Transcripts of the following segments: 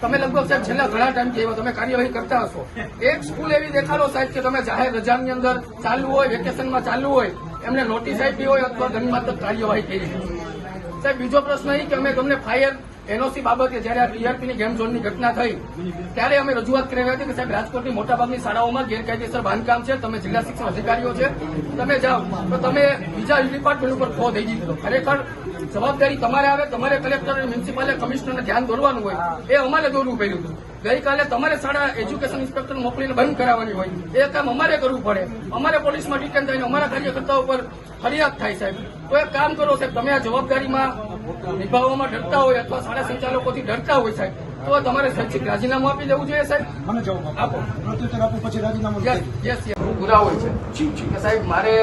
તમે લગભગ સાહેબ છેલ્લા ઘણા ટાઈમથી એવા તમે કાર્યવાહી કરતા હશો. એક સ્કૂલ એવી દેખાડો સાહેબ કે તમે જાહેર રજાની અંદર ચાલુ હોય વેકેશનમાં ચાલુ હોય, એમને નોટિસ આપી હોય અથવા ધનમાત્ર કાર્યવાહી કરી સાહેબ, બીજો પ્રશ્ન એ કે અમે તમને ફાયર એનઓસી બાબતે જયારે આ ટીઆરપી ની ગેમ ઝોનની ઘટના થઈ, ત્યારે અમે રજૂઆત કરી હતી કે સાહેબ, રાજકોટની મોટાભાગની શાળાઓમાં ગેરકાયદેસર બાંધકામ છે, તમે જિલ્લા શિક્ષણ અધિકારીઓ છે, તમે જાઓ. તો તમે બીજા ડિપાર્ટમેન્ટ ઉપર ખો થઈ દીધો. ખરેખર જવાબદારી તમારે આવે તમારે કલેક્ટર અને મ્યુનિસિપાલે કમિશનરને ધ્યાન દોરવાનું હોય. એ અમારે દોરવું પડ્યું હતું. ગઈકાલે તમારે શાળા એજ્યુકેશન ઇન્સ્પેક્ટર મોકલીને બંધ કરાવવાની હોય. એ કામ અમારે કરવું પડે. અમારે પોલીસમાં ડિટેન થઈને અમારા કાર્યકર્તાઓ પર ફરિયાદ થાય સાહેબ. તો એક કામ કરો સાહેબ તમે આ જવાબદારીમાં નિભાવવામાં ડરતા હોય અથવા શાળા સંચાલકોથી ડરતા હોય સાહેબ તો તમારે શૈક્ષિક રાજીનામું આપી દેવું જોઈએ સાહેબ? મને જવાબ આપો. પ્રત્યુત્તર આપો પછી રાજીનામું યસ યસ પૂરા હોય છે. જી જી. કે સાહેબ મારે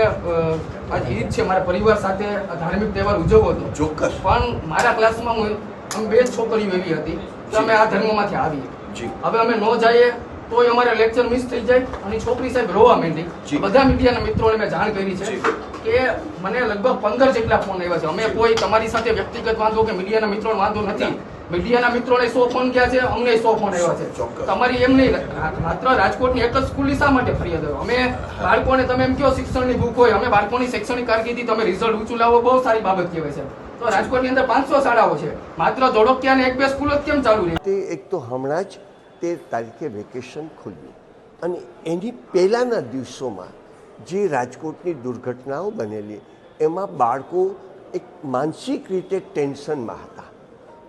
આજ ઈદ છે મારા પરિવાર સાથે આ ધાર્મિક તહેવાર ઉજવવો હતો. ચોક્કસ. પણ મારા ક્લાસમાં હું અમે બે જ છોકરીઓ એવી હતી કે અમે આ ધર્મમાંથી આવીએ. જી. હવે અમે ન જઈએ તોય અમારે લેક્ચર મિસ થઈ જાય અને છોકરી સાહેબ રોવા માંડી. જી. બધા મીડિયાના મિત્રોને મેં જાણ કરી છે કે મને લગભગ પંદર જેટલા ફોન આવ્યા છે. અમે કોઈ તમારી સાથે વ્યક્તિગત વાંધો કે મીડિયાના મિત્રો વાંધો નથી. મીડિયાના મિત્રોને સો ફોન ગયા છે? અમને સો ફોન આવ્યા છે. તમારી એમ નહીં માત્ર રાજકોટની એક જ સ્કૂલની શા માટે ફરિયાદ આવ્યો? અમે બાળકોને તમે એમ કહો શિક્ષણની બુક હોય અમે બાળકોની શૈક્ષણિક કારકિર્દી તમે રિઝલ્ટ ઊંચું લાવો બહુ સારી બાબત કહેવાય છે. તો રાજકોટની અંદર પાંચસો શાળાઓ છે. માત્ર ધોળકિયા ને એક બે સ્કૂલ જ કેમ ચાલુ રહી? તે એક તો હમણાં જ તે તારીખે વેકેશન ખુલ્યું. અને એની પહેલાંના દિવસોમાં જે રાજકોટની દુર્ઘટનાઓ બનેલી એમાં બાળકો એક માનસિક રીતે ટેન્શનમાં હતા.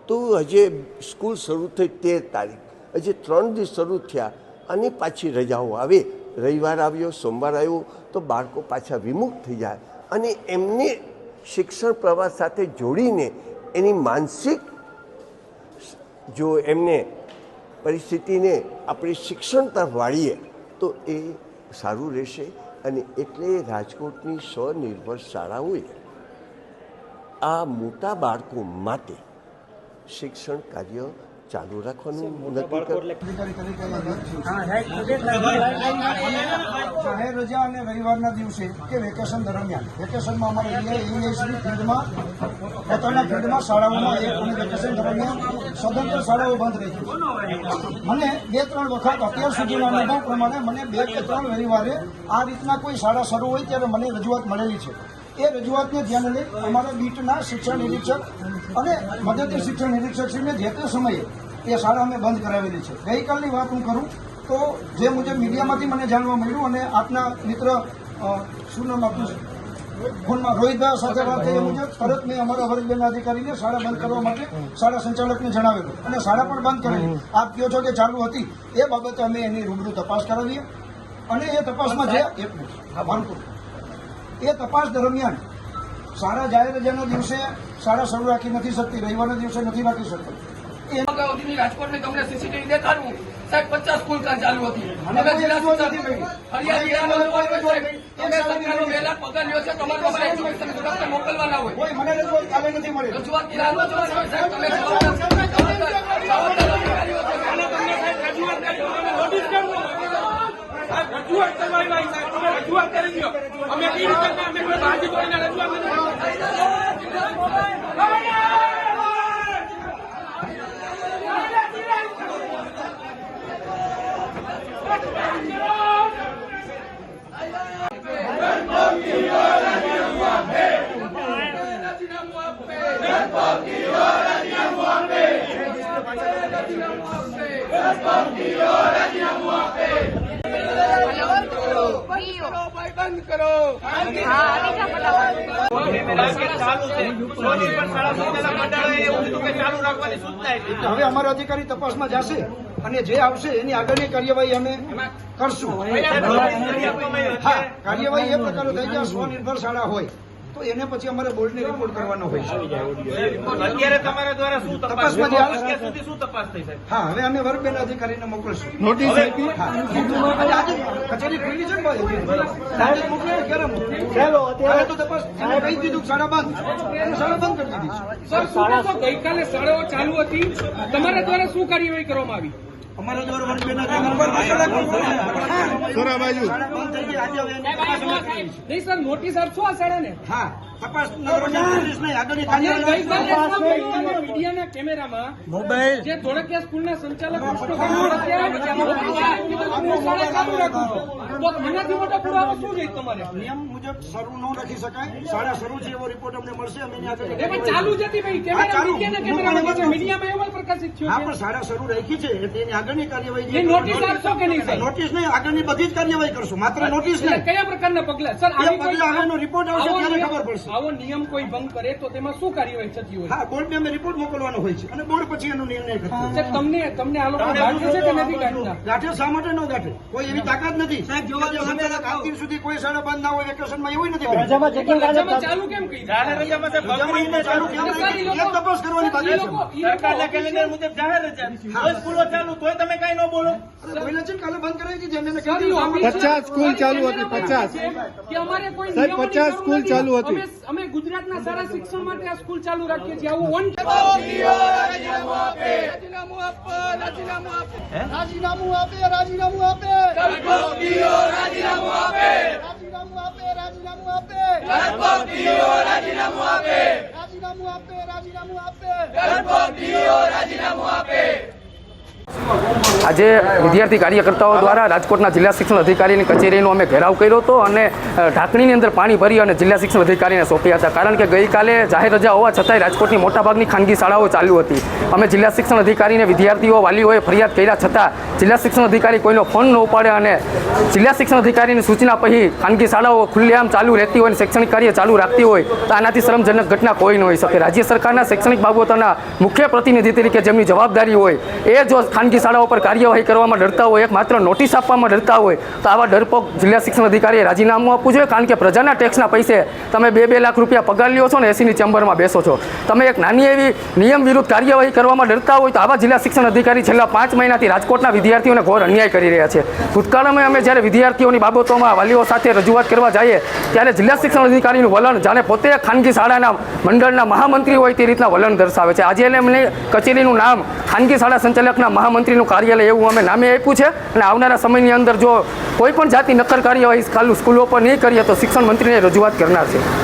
તો હજે સ્કૂલ શરૂ થઈ તેર તારીખ. હજે ત્રણ દિવસ શરૂ થયા અને પાછી રજાઓ આવે. રવિવાર આવ્યો, સોમવાર આવ્યો, તો બાળકો પાછા વિમુખ થઈ જાય. અને એમને શિક્ષણ પ્રવાસ સાથે જોડીને એની માનસિક જો એમને પરિસ્થિતિને આપણે શિક્ષણ તરફ વાળીએ, તો એ સારું રહેશે અને એટલે રાજકોટની સ્વનિર્ભર શાળાઓએ આ મોટા બાળકો માટે શિક્ષણ કાર્ય ચાલુ રાખવાનું જાહેર રજા અને રવિવારના દિવસે કે વેકેશન દરમિયાન. વેકેશનમાં અમારે ઇંગ્લિશની ફિલ્ડમાં પોતાના ફિલ્ડમાં શાળાઓમાં એક અને વેકેશન દરમિયાન સ્વતંત્ર શાળાઓ બંધ રહી મને બે ત્રણ વખત અત્યાર સુધીના અનુભવ પ્રમાણે મને બે કે ત્રણ રવિવારે આ રીતના કોઈ શાળા શરૂ હોય ત્યારે મને રજૂઆત મળેલી છે. એ રજૂઆતને ધ્યાને લઈ અમારા બીટના શિક્ષણ નિરીક્ષક અને મદદની શિક્ષણ નિરીક્ષકશ્રીને જે તે સમયે એ શાળા અમે બંધ કરાવેલી છે. ગઈકાલની વાત હું કરું તો જે મુજબ મીડિયામાંથી મને જાણવા મળ્યું અને આપના મિત્ર શું નામ આપનું? ફોનમાં રોહિતભાઈ સાથે વાત થઈ એ મુજબ તરત મેં અમારા વર્ગબેનના અધિકારીને શાળા બંધ કરવા માટે શાળા સંચાલકને જણાવેલું. અને શાળા પણ બંધ કરેલી. આપ કહો છો કે ચાલુ હતી એ બાબતે અમે એની રૂબરૂ તપાસ કરાવીએ. અને એ તપાસમાં જે એક મિનિટ. હા એ તપાસ દરમિયાન સારા જાહેર રજાના દિવસે સારા શરૂ રાખી નથી શકતી રવિવારના દિવસે નથી રાખી શકતી. રાજકોટની તમને સીસીટીવી દેખાડવું. સાહેબ પચાસ સ્કૂલ ત્યાં ચાલુ હતી. મોકલવાના હોય. મને રજૂઆત કાલે નથી મળી. રજૂઆતની રાહ ન જોવાની હોય, સાહેબ તમે જવાબદાર- જવાબદાર- જવાબદાર અધિકારીઓ છો. રજૂઆત કરવાની ભાઈ સાહેબ તમે રજૂઆત કરી દો અમે કઈ રીતે અમે કોઈ બાજી કોઈને રજૂઆત નથી રાજીનામું બંધ કરો. હવે અમારા અધિકારી તપાસમાં જશે અને જે આવશે એની આગળની કાર્યવાહી અમે કરશું. હા કાર્યવાહી એ પ્રકારે થઈ જાય સ્વનિર્ભર શાળા હોય. તો એને પછી અમારે બોર્ડને રિપોર્ટ કરવાનો હોય છે. અત્યારે તમારા દ્વારા શું તપાસ તપાસમાં જે સુધી શું તપાસ થઈ સાહેબ? હા હવે અમે વર્ગબેન અધિકારીને મોકલશું. નોટિસ આપી કચેરી ખુલ્લી છે ને ભાઈ? આજે મોકલે ક્યારે મોકલે તો તપાસ કહી દીધું શાળા બંધ શાળા બંધ કરી દીધી સર શું ગઈકાલે શાળાઓ ચાલુ હતી. તમારા દ્વારા શું કાર્યવાહી કરવામાં આવી? અમારા દ્વારા તપાસ અમે કરી છે. નહીં સર કાર્યવાહી ગઈકાલે શું? અને મીડિયાના કેમેરામાં? જે ધોળકિયા સ્કૂલના સંચાલક એનાથી મોટો પુરાવો શું છે તમારે? નિયમ મુજબ શરૂ ન રાખી શકાય. શાળા શરૂ છે એવો રિપોર્ટ અમને મળશે અમે આગળ ચાલુ જ હતી ભાઈ. કેમેરા ચાલુ. મીડિયાના કેમેરામાં છે મીડિયામાં એવો પ્રકાશિત હા પણ શાળા શરૂ રાખી છે એટલે એની આગળની કાર્યવાહી નોટિસ આપશો કે નહીં નોટિસ નહીં આગળની બધી જ કાર્યવાહી કરશું. માત્ર નોટિસ નહીં. કયા પ્રકારના પગલા? સર પગલાં આગળનો રિપોર્ટ આવશે ત્યારે ખબર પડશે. આવો નિયમ કોઈ ભંગ કરે તો તેમાં શું કાર્યવાહી થતી હોય? હા બોર્ડને અમે રિપોર્ટ મોકલવાનો હોય છે અને બોર્ડ પછી એનો નિર્ણય કરશે તમને તમને આ લોકો ગાંઠે છે કે નથી ગાંઠતા? ગાંઠે શા માટે ન ગાંઠે? કોઈ એવી તાકાત નથી. કે આજ સુધી કોઈ શાળા બંધ ના હોય વેકેશનમાં એવું નથી રજામાં ચાલુ કેમ કરી જાહેર રજામાં સાહેબ રજામાં એને ચાલુ કેમ સર, ઈ નહીં? લોકો- એ તપાસ કરવાની બાકી છે. લોકો- ઈ લોકો સરકારના કેલેન્ડર મુજબ જાહેર રજા. તોય સ્કૂલો ચાલુ તોય તમે કઈ ન બોલો. કાલે બંધ કરાવી દીધી પચાસ સ્કૂલ ચાલુ હતી, પચાસ. છે કે અમારે કોઈ સાહેબ, પચાસ સ્કૂલ ચાલુ હતી. અમે- ગુજરાતના સારા શિક્ષણ માટે આ સ્કૂલ ચાલુ રાખીએ છીએ. આવું વન રાજીનામું આપે રાજીનામું આપે રાજીનામું આપે રાજીનામું આપે રાજીનામું આપે રાજીનામું આપે રાજીનામું આપે આજે વિદ્યાર્થી કાર્યકર્તાઓ દ્વારા રાજકોટના જિલ્લા શિક્ષણ અધિકારીની કચેરીનો અમે ઘેરાવ કર્યો હતો અને ઢાંકણીની અંદર પાણી ભરી અને જિલ્લા શિક્ષણ અધિકારીને સોંપ્યા હતા. કારણ કે ગઈકાલે જાહેર રજા હોવા છતાંય રાજકોટની મોટાભાગની ખાનગી શાળાઓ ચાલુ હતી. અમે જિલ્લા શિક્ષણ અધિકારીને વિદ્યાર્થીઓ, વાલીઓએ ફરિયાદ કર્યા છતાં જિલ્લા શિક્ષણ અધિકારી કોઈનો ફોન ન ઉપાડે અને જિલ્લા શિક્ષણ અધિકારીની સૂચના પછી ખાનગી શાળાઓ ખુલ્લેઆમ ચાલુ રહેતી હોય અને શૈક્ષણિક કાર્ય ચાલુ રાખતી હોય, તો આનાથી શરમજનક ઘટના કોઈ ન હોઈ શકે. રાજ્ય સરકારના શૈક્ષણિક બાબતોના મુખ્ય પ્રતિનિધિ તરીકે જેમની જવાબદારી હોય, એ જો ખાનગી શાળાઓ પર કાર્યવાહી કરવામાં ડરતા હોય એક માત્ર નોટિસ આપવામાં ડરતા હોય, તો આવા ડરપોક જિલ્લા શિક્ષણ અધિકારીએ રાજીનામું આપવું જોઈએ, કારણ કે પ્રજાના ટેક્સના પૈસે તમે બે બે લાખ રૂપિયા પગાર લ્યો છો ને એસીની ચેમ્બરમાં બેસો છો. તમે એક નાની એવી નિયમ વિરુદ્ધ કાર્યવાહી કરવામાં ડરતા હોય, તો આવા જિલ્લા શિક્ષણ અધિકારી છેલ્લા પાંચ મહિનાથી રાજકોટના વિદ્યાર્થીઓને ઘોર અન્યાય કરી રહ્યા છે. ભૂતકાળમાં અમે જ્યારે વિદ્યાર્થીઓની બાબતોમાં વાલીઓ સાથે રજૂઆત કરવા જઈએ, ત્યારે જિલ્લા શિક્ષણ અધિકારીનું વલણ જાણે પોતે ખાનગી શાળાના મંડળના મહામંત્રી હોય તે રીતના વલણ દર્શાવે છે. આજે એમની કચેરીનું નામ ખાનગી શાળા સંચાલકના મહામંત્રીનું કાર્યાલય એવું અમે નામે આપ્યું છે. અને આવનારા સમયની અંદર જો કોઈ પણ જાતની નક્કર કાર્યવાહી ખાલી સ્કૂલો પર નહીં કરીએ તો શિક્ષણ મંત્રીને રજૂઆત કરનાર છે.